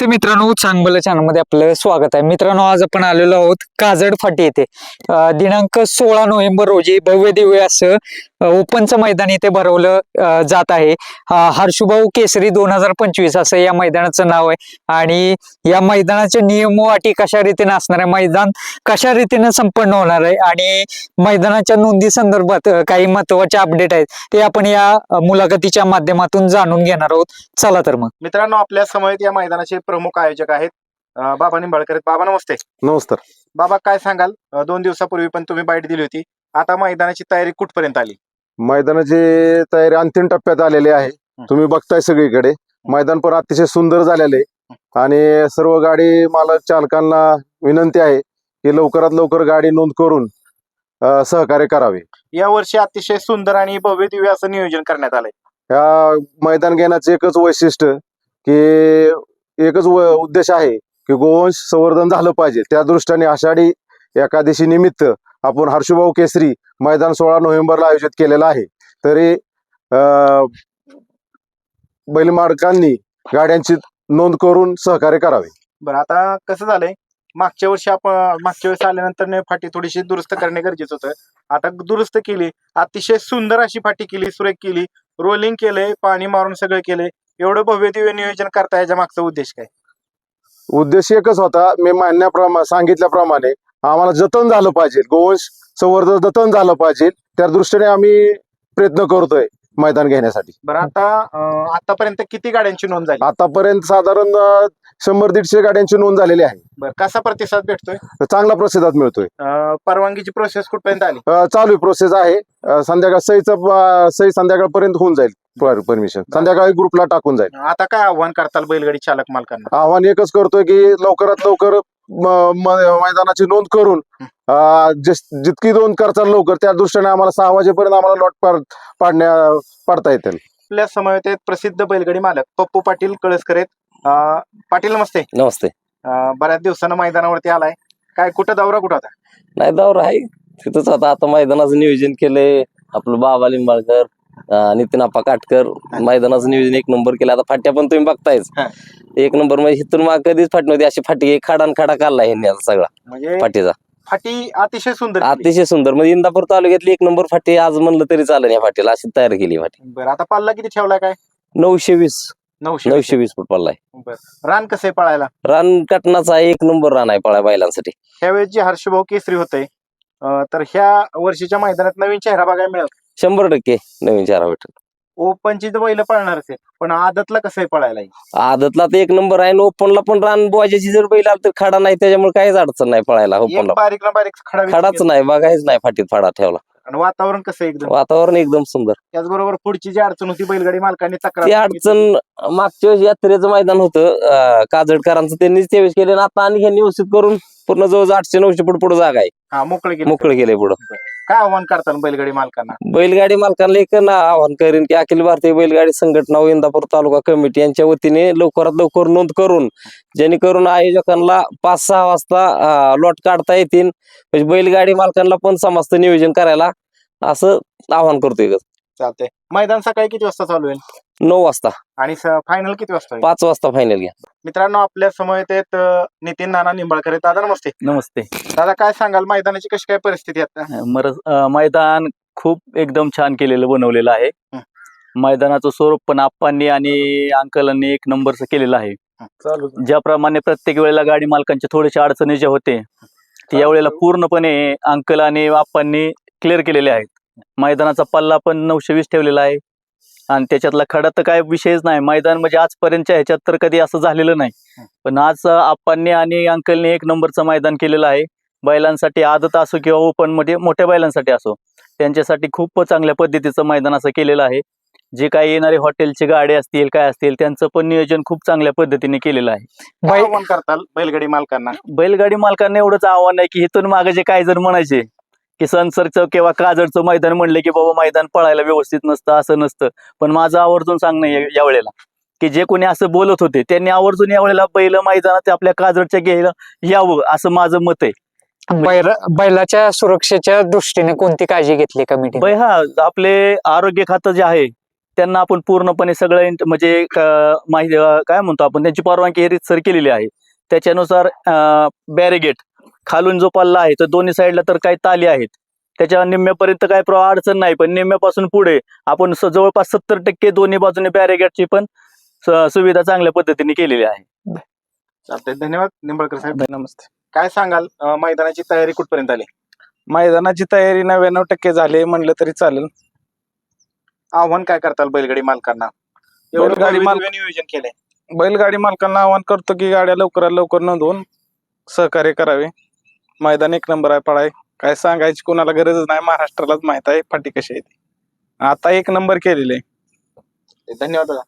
नमस्ते मित्रांनो चांगलं चॅनलमध्ये आपलं स्वागत आहे. मित्रांनो आज आपण आलेलो आहोत काजड फाटी येथे. दिनांक सोळा नोव्हेंबर रोजी भव्य दिव्य असं ओपनचं मैदान इथे भरवलं जात आहे. हर्षुभाऊ केसरी दोन हजार पंचवीस असं या मैदानाचं नाव आहे. आणि या मैदानाचे नियम वाटी अटी कशा रीतीने असणार आहे? मैदान कशा रीतीने संपन्न होणार आहे? आणि मैदानाच्या नोंदी संदर्भात काही महत्त्वाचे अपडेट आहेत ते आपण या मुलाखतीच्या माध्यमातून जाणून घेणार आहोत. चला तर मग. मित्रांनो आपल्यासमोर या मैदानाचे प्रमुख आयोजक आहेत अं, बाबा निंबाळकर आहेत. बाबा नमस्ते. नमस्कार. बाबा काय सांगाल? अं, दोन दिवसापूर्वी पण तुम्ही बाईट दिली होती. आता मैदानाची तयारी कुठपर्यंत आली? मैदानाची तयारी अंतिम टप्प्यात आलेली आहे. तुम्ही बघताय सगळीकडे. मैदान पण अतिशय सुंदर झालेले आहे. आणि सर्व गाडी मालक चालकांना विनंती आहे की लवकरात लवकर गाडी नोंद करून अं, सहकार्य करावे. या वर्षी अतिशय सुंदर आणि भव्य दिव्य असं नियोजन करण्यात आलंय. या मैदान घेण्याचं एकच वैशिष्ट्य की एकच उद्देश आहे की गोवंश संवर्धन झालं पाहिजे. त्या दृष्टीने आषाढी एकादशी निमित्त आपण हर्षुभाऊ केसरी मैदान सोळा नोव्हेंबरला आयोजित केलेलं आहे. तरी बैलमार्कांनी गाड्यांची नोंद करून सहकार्य करावे. बरं आता कसं झालंय? मागच्या वर्षी आपण मागच्या वेळेस आल्यानंतर ने फाटी थोडीशी दुरुस्त करणे गरजेचं होतं. आता दुरुस्त केली अतिशय सुंदर अशी फाटी केली सुरेख केली रोलिंग केलंय पाणी मारून सगळं केलंय. एवढं भव्य दिव्य नियोजन करता याच्या मागचा उद्देश काय? उद्देश एकच होता मी मान्याप्रमा सांगितल्याप्रमाणे आम्हाला जतन झालं पाहिजे. गोवंश संवर्धन जतन झालं पाहिजे. त्या दृष्टीने आम्ही प्रयत्न करतोय. मैदान घेण्यासाठी. बरं आता अं, आतापर्यंत किती गाड्यांची नोंद झाली? आतापर्यंत साधारण अं, शंभर दीडशे गाड्यांची नोंद झालेली आहे. बरं कसा प्रतिसाद भेटतोय? तर चांगला प्रतिसाद मिळतोय. अं, परवानगीची प्रोसेस कुठपर्यंत आली? अं, चालू प्रोसेस आहे. अं, संध्याकाळ सहीचं अं, सही संध्याकाळपर्यंत होऊन जाईल. परमिशन संध्याकाळी ग्रुपला टाकून जाईल. आता काय आव्हान करताल बैलगाडी चालक मालकांना? आव्हान एकच करतोय की लवकरात लवकर मैदानाची नोंद करून जितकी नोंद करताल लवकर त्या दृष्टीने आम्हाला सहा वाजेपर्यंत आम्हाला लॉट पाड- पाडण्या पाडता येतील. आपल्या समवेत आहेत प्रसिद्ध बैलगाडी मालक पप्पू पाटील कळसकर आहेत. पाटील नमस्ते. नमस्ते. बऱ्याच दिवसानं मैदानावरती आलाय. काय कुठं दौरा कुठं होता नाही दौरा आहे. तिथंच आता आता मैदानाचं नियोजन केलंय. आपलं बाबा लिंबाळकर नितीन आप्पा काटकर मैदानाचं नियोजन एक नंबर केलं. आता फाट्या पण तुम्ही बघतायच. एक नंबर म्हणजे इथून माग कधीच फाटी नव्हती. अशी फाटी एक खाडान खाडा काढला ह्यांनी आता सगळा म्हणजे फाटीचा. फाटी अतिशय सुंदर. अतिशय सुंदर. म्हणजे इंदापूर तालुक्यातली एक नंबर फाटी आज म्हणलं तरी चालेल या फाटीला. अशी तयार केली फाटी. बरं आता पल्ला किती ठेवलाय काय? नऊशे वीस. नऊशे नऊशे वीस फूट पडलाय रान कसं आहे पळायला? रान कटनाचा एक नंबर रान आहे पळा बैलांसाठी. ह्यावेळेस जे हर्षभाऊ केसरी होते तर ह्या वर्षीच्या मैदानात नवीन चेहरा बघायला मिळेल. शंभर टक्के नवीन चारा भेटेल. ओपनची तर बैल पळणारच आहे पण आदतला कसं आहे पळायला आदतला तर एक नंबर आहे आणि ओपनला पण रान बोजाची जर बैल आला तर खडा नाही त्याच्यामुळे काहीच अडचण नाही पळायला ओपनला. बारीक ना बारीक खडा खडाच नाही बघायच नाही फाटीत फाडा ठेवला. आणि वातावरण कसं आहे एकदम? वातावरण एकदम सुंदर. त्याचबरोबर पुढची जी अडचण होती बैलगाडी मालकांनी तक्रार ती अडचण मागच्या वेळेस यात्रेचं मैदान होतं काजडकरांचं त्यांनीच त्यावेळेस केलं आणि आता आणि ह्यांनी व्यवस्थित करून पूर्ण जवळ आठशे नऊशे फूट पुढे जागा आहे. हा मोकळे गेले मोकळं केलंय पुढं. काय आव्हान करताना बैलगाडी मालकांना? बैलगाडी मालकांना एक ना आवाहन करेन की अखिल भारतीय बैलगाडी संघटना व इंदापूर तालुका कमिटी यांच्या वतीने लवकरात लवकर नोंद करून जेणेकरून आयोजकांना पाच सहा वाजता लॉट काढता येतील. म्हणजे बैलगाडी मालकांना पण समस्त नियोजन करायला असं आवाहन करतोय. चालतंय. मैदान सकाळी किती वाजता चालू होईल? नऊ वाजता. आणि फायनल किती वाजता होईल? पाच वाजता फायनल घ्या. मित्रांनो आपल्यासमोर अं, नितीन नाना निंबाळकर आहेत. दादा नमस्ते. नमस्ते. दादा काय सांगाल? मैदानाची कशी काय परिस्थिती आहे आता? मर अ, मैदान खूप एकदम छान केलेलं बनवलेलं आहे. हं. मैदानाचं स्वरूप पण आप्पांनी आणि अंकलांनी एक नंबरचं केलेलं आहे. चालू ज्याप्रमाणे प्रत्येक वेळेला गाडी मालकांच्या थोडेसे अडचणी ज्या होते ते यावेळेला पूर्णपणे अंकल आणि आप्पांनी क्लिअर केलेले आहेत. मैदानाचा पल्ला पण नऊशे वीस ठेवलेला आहे. आणि त्याच्यातला खडा तर काय विषयच नाही. मैदान म्हणजे आजपर्यंतच्या ह्याच्यात तर कधी असं झालेलं नाही. पण आज आप्पांनी आणि अंकलने एक नंबरचं मैदान केलेलं आहे. बैलांसाठी आदत असो किंवा ओपनमध्ये मोठ्या बैलांसाठी असो त्यांच्यासाठी खूप चांगल्या पद्धतीचं मैदान असं केलेलं आहे. जे काही येणारे हॉटेलचे गाडे असतील काय असतील त्यांचं पण नियोजन खूप चांगल्या पद्धतीने केलेलं आहे. आव्हान करताल बैलगाडी मालकांना? बैलगाडी मालकांना एवढंच आव्हान आहे की इथून मागे जे काय जर म्हणायचे की सनसरचं किंवा काजडचं मैदान म्हणले की बाबा मैदान पळायला व्यवस्थित नसतं असं नसतं. पण माझं आवर्जून सांगणं यावेळेला की जे कोणी असं बोलत होते त्यांनी आवर्जून यावेळेला बैल मैदानात आपल्या काजडच्या घ्यायला यावं असं माझं मत आहे. बैल बैलाच्या सुरक्षेच्या दृष्टीने कोणती काळजी घेतली कमिटी बै हा आपले आरोग्य खातं जे आहे त्यांना आपण पूर्णपणे सगळं म्हणजे माहिती काय म्हणतो आपण त्यांची परवानगी हे रितसर केलेली आहे. त्याच्यानुसार बॅरिगेट खालून जो पल्ला आहे तर दोन्ही साईडला तर काही ताली आहेत. त्याच्या निम्म्यापर्यंत काही प्र अडचण नाही पण निम्म्यापासून पुढे आपण जवळपास सत्तर टक्के दोन्ही बाजूने बॅरिगेटची पण सुविधा चांगल्या पद्धतीने केलेली आहे. चालतंय. धन्यवाद. निंबाळकर साहेब. नमस्ते. काय सांगाल? मैदानाची तयारी कुठपर्यंत आली? मैदानाची तयारी नव्याण्णव टक्के झाली म्हणलं तरी चालेल. आव्हान काय करताल बैलगाडी मालकांना? एवढं बैलगाडी नियोजन केलंय. बैलगाडी मालकांना आवाहन करतो की गाड्या लवकरात लवकर नोंदवून सहकार्य करावे. मैदान एक नंबर आहे पळाय. काय सांगायची कोणाला गरजच नाही महाराष्ट्रालाच माहीत आहे फाटी कशी आहे ती. आता एक नंबर केलेले धन्यवाद दादा.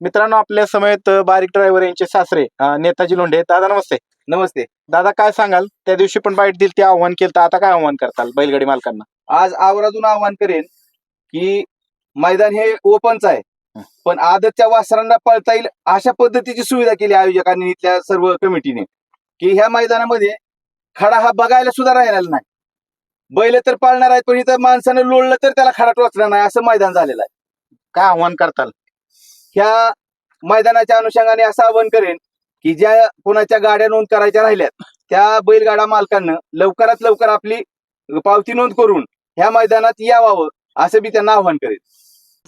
मित्रांनो आपल्या समेत बारीक ड्रायव्हर यांचे सासरे नेताजी लोंढे दादा नमस्ते. नमस्ते. दादा काय सांगाल? त्या दिवशी पण बाईट दिली ते आव्हान केलं तर आता काय आव्हान करताल बैलगाडी मालकांना? आज आवर्जून आवाहन करेन की मैदान हे ओपनच आहे. पण आदतच्या वासरांना पळता येईल अशा पद्धतीची सुविधा केली आयोजकांनी इथल्या सर्व कमिटीने. की ह्या मैदानामध्ये खडा हा बघायला सुद्धा राहिलेला नाही. बैल तर पाळणार आहेत पण इथं माणसानं लोळलं तर त्याला खडा टोचणार नाही असं मैदान झालेलं आहे. काय आव्हान करताल? ह्या मैदानाच्या अनुषंगाने असं आवाहन करेन की ज्या कोणाच्या गाड्या नोंद करायच्या राहिल्यात त्या बैलगाडा मालकांना लवकरात लवकर आपली पावती नोंद करून ह्या मैदानात यावावं असं मी त्यांना आवाहन करेन.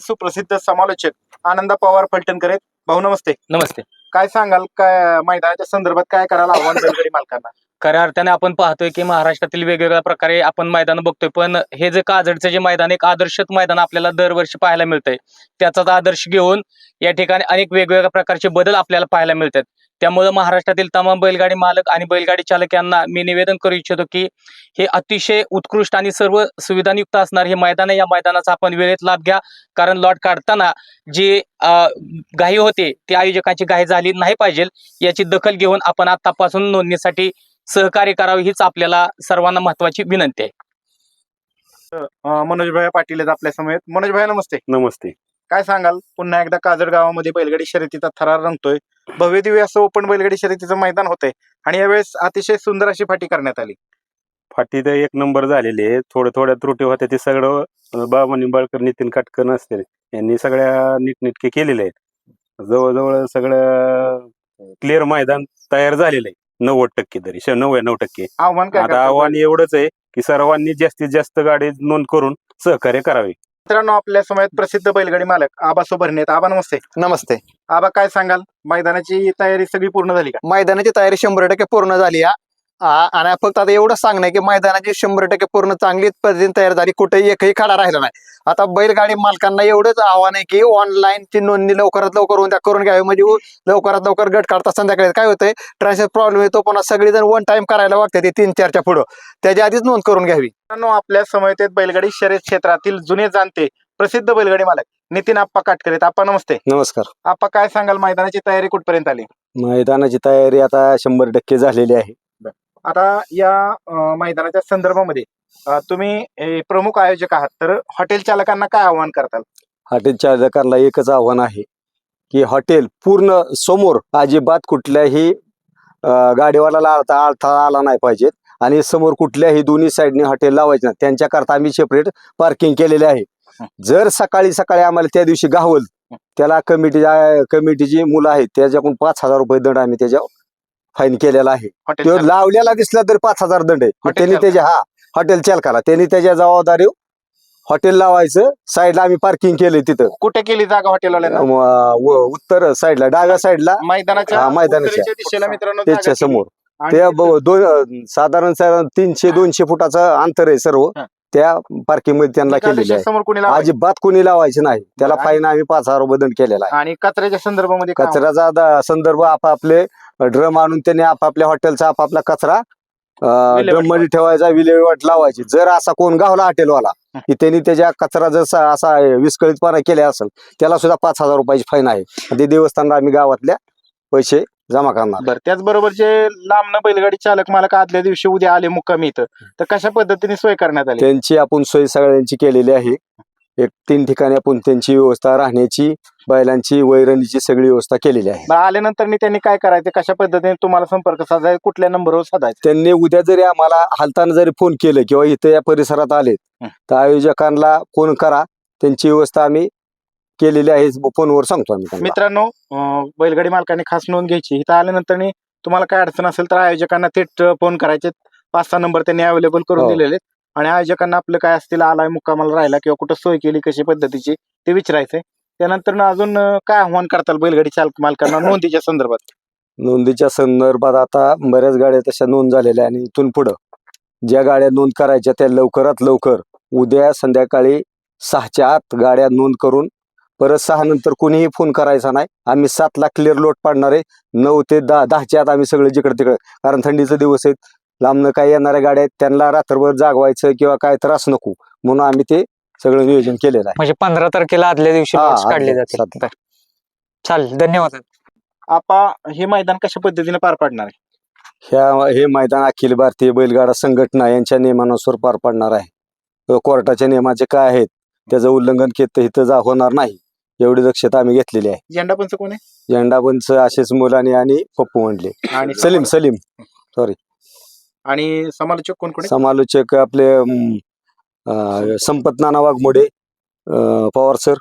सुप्रसिद्ध समालोचक आनंदा पवार फलटणकर आहेत. भाऊ नमस्ते. नमस्ते. काय सांगाल? काय मैदानाच्या संदर्भात काय करायला आव्हान बैलगाडी मालकांना? खऱ्या अर्थाने आपण पाहतोय की महाराष्ट्रातील वेगवेगळ्या प्रकारे आपण मैदान बघतोय. पण हे जे काजडचं जे मैदान एक आदर्शच मैदान आपल्याला दरवर्षी पाहायला मिळतंय. त्याचाच आदर्श घेऊन या ठिकाणी अनेक वेगवेगळ्या प्रकारचे बदल आपल्याला पाहायला मिळतात. त्यामुळे महाराष्ट्रातील तमाम बैलगाडी मालक आणि बैलगाडी चालक यांना मी निवेदन करू इच्छितो की हे अतिशय उत्कृष्ट आणि सर्व सुविधांयुक्त असणार हे मैदान आहे. या मैदानाचा आपण वेळेत लाभ घ्या. कारण लॉट काढताना जी घाई होते ती आयोजकांची घाई झाली नाही पाहिजे. याची दखल घेऊन आपण आतापासून नोंदणीसाठी सहकार्य करावे हीच आपल्याला सर्वांना महत्वाची विनंती आहे. अं, मनोज भाई पाटील आहेत आपल्या समेत मनोज भाई नमस्ते. नमस्ते. काय सांगाल? पुन्हा एकदा काजड गावामध्ये बैलगाडी शर्यतीचा थरार रंगतोय. भव्य दिव्य असं ओपन बैलगाडी शर्यतीचं मैदान होतंय. आणि यावेळेस अतिशय सुंदर अशी फाटी करण्यात आली. फाटी तर एक नंबर झालेली आहे. थोड्या थोड्या त्रुटी होत्या ते सगळं बाबा निंबाळकर नितीन काटकर नसते यांनी सगळ्या नीटनेटके केलेले आहेत. जवळजवळ सगळं क्लिअर मैदान तयार झालेलं आहे. नव्वद टक्के तरी श- नव्याण्णव टक्के. आव्हान काय आता? आव्हान एवढंच आहे की सर्वांनी जास्तीत जास्त गाडी नोंद करून सहकार्य करावे. मित्रांनो आपल्या समयात प्रसिद्ध बैलगाडी मालक आबा सोबरणे आहेत आबा नमस्ते. नमस्ते. आबा काय सांगाल? मैदानाची तयारी सगळी पूर्ण झाली का? मैदानाची तयारी शंभर टक्के पूर्ण झाली. आहे. आ- आणि फक्त आता एवढं सांगणं की मैदानाची शंभर टक्के पूर्ण चांगली पद्धतीने तयार झाली. कुठेही एकही खाडा राहिला नाही. आता बैलगाडी मालकांना एवढंच आव्हान आहे की ऑनलाईन ची नोंदणी लवकरात लवकर होऊन त्या करून घ्यावी. म्हणजे लवकरात लवकर गट काढता संध्याकाळी. काय होतंय? ट्रान्सफर प्रॉब्लेम येतो पण सगळेजण वन टाइम करायला वागते ते तीन चारच्या पुढं. त्याच्या आधीच नोंद करून घ्यावी. मित्रांनो आपल्या समयेत आहेत बैलगाडी शर्यत क्षेत्रातील जुने जाणते प्रसिद्ध बैलगाडी मालक नितीन आप्पा काटकर आहेत. आप्पा नमस्ते. नमस्कार. आप्पा काय सांगाल? मैदानाची तयारी कुठपर्यंत आली? मैदानाची तयारी आता शंभर टक्के झालेली आहे. आता या मैदानाच्या संदर्भामध्ये तुम्ही प्रमुख आयोजक आहात तर हॉटेल चालकांना काय आव्हान करताल? हॉटेल चालकांना एकच आव्हान आहे की हॉटेल पूर्ण समोर अजिबात कुठल्याही अं, गाडीवाल्याला अडथळा अडथळा आला नाही पाहिजेत आणि समोर कुठल्याही दोन्ही साईडने हॉटेल लावायचे नाही. त्यांच्याकरता आम्ही सेपरेट पार्किंग केलेले आहे. जर सकाळी सकाळी आम्हाला त्या दिवशी गावल त्याला कमिटीच्या कमिटीची मुलं आहेत त्याच्याकडून पाच हजार रुपये दंड आम्ही त्याच्यावर फाईन केलेला आहे. हॉटेल तो. लावलेला दिसला तर पाच हजार दंड आहे. हॉटेल त्यांनी त्याच्या हा हॉटेल चालकाला. त्यांनी त्याच्या जबाबदारी हॉटेल लावायचं साईडला आम्ही पार्किंग केलंय तिथं. कुठे केली जागा हॉटेलवाल्यांना? अं, व- उत्तर साईडला डाव्या साईडला मैदानाच्या हा, मैदानाच्या. उत्तरेच्या दिशेला मित्रांनो जागा त्याच्या केली. समोर. आणि त्या ब- दोन अं, साधारण साधारण तीनशे दोनशे फुटाचं अंतर आहे सर्व. हा. त्या पार्किंगमध्ये त्यांना केलेले आहे. दिशेसमोर कोणी लावायचं? अजिबात कोणी लावायचं नाही. त्याला बरं. फाईन आम्ही पाच हजार रुपये दंड केलेला आहे. आणि कचऱ्याच्या संदर्भामध्ये काय कचऱ्याचा दा- संदर्भ आपापले ड्रम आणून त्यांनी आपापल्या हॉटेलचा आपापला कचरा विल्हेवाट ड्रममध्ये ठेवायचा विल्हेवाट लावायची. जर असा कोण गावला हॉटेलवाला की त्यांनी त्याच्या कचरा जर सा- असा विस्कळीतपणा केला असेल त्याला सुद्धा पाच हजार रुपयाची फाईन आहे. आणि ते देवस्थानला आम्ही गावातल्या पैसे जमा करणार. बरं त्याचबरोबर जे लांबनं बैलगाडी चालक मालक आदल्या दिवशी उद्या आले मुक्कामी इथं तर कशा पद्धतीने सोय करण्यात आली? त्यांची आपण सोय सगळ्यांची केलेली आहे. एक तीन ठिकाणी आपण त्यांची व्यवस्था राहण्याची बैलांची वैरणीची सगळी व्यवस्था केलेली आहे. मग आल्यानंतर त्यांनी काय करायचं? कशा पद्धतीने तुम्हाला संपर्क साधायचा? कुठल्या नंबरवर साधायचा? त्यांनी उद्या जरी आम्हाला हालताना जरी फोन केलं किंवा इथं या परिसरात आले. तर आयोजकांना फोन करा. त्यांची व्यवस्था आम्ही केलेली आहे फोनवर सांगतो आम्ही त्यांना. मित्रांनो अं, बैलगाडी मालकाने खास नोंद घ्यायची इथं आल्यानंतर नी तुम्हाला काय अडचण असेल तर आयोजकांना थेट फोन करायचे पाच सहा नंबर त्यांनी अवेलेबल करून हो. दिलेले आहेत. आणि आयोजकांना आपलं काय असतील आलाय मुक्कामाला राहिला किंवा कुठं सोय केली कशी पद्धतीची ते विचारायचंय त्यानंतर ना अजून अं, काय आव्हान करताल बैलगाडी चालक मालकांना नोंदीच्या संदर्भात नोंदीच्या संदर्भात आता बऱ्याच गाड्या तशा नोंद झालेल्या आहे आणि इथून पुढं ज्या गाड्या नोंद करायच्या त्या लवकरात लवकर उद्या संध्याकाळी सहाच्या आत गाड्या नोंद करून परत सहा नंतर कोणीही फोन करायचा नाही. आम्ही सातला क्लिअर लोट पाडणार आहे. नऊ ते दहा दहाच्या आत आम्ही सगळे जिकडे तिकडे. कारण थंडीचे दिवस आहेत. लांबनं काही येणाऱ्या गाड्या आहेत. त्यांना रात्रभर जागवायचं किंवा काय त्रास नको. म्हणून आम्ही ते सगळं नियोजन केलेलं आहे. म्हणजे पंधरा तारखेला आदल्या दिवशी हा, काढले आदल्या- जातील. चालेल. धन्यवाद. आपा हे मैदान कशा पद्धतीने पार पाडणार आहे? ह्या हे मैदान अखिल भारतीय बैलगाडा संघटना यांच्या नियमानुसार पार पडणार आहे. अ, कोर्टाच्या नियमाचे काय आहेत? त्याचं उल्लंघन केलं तर इथं जा होणार नाही. एवढी दक्षता आम्ही घेतलेली आहे. झेंडा पंच कोण आहे? झेंडापंच आशिष मुलानी आणि पप्पू म्हणले आणि सलीम सलीम. आणि समालोचक कोण कोण आहे? समालोचक आपले अ, संपत नाना वाघमोडे अ, पवार सर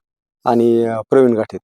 आणि अ, प्रवीण गाठे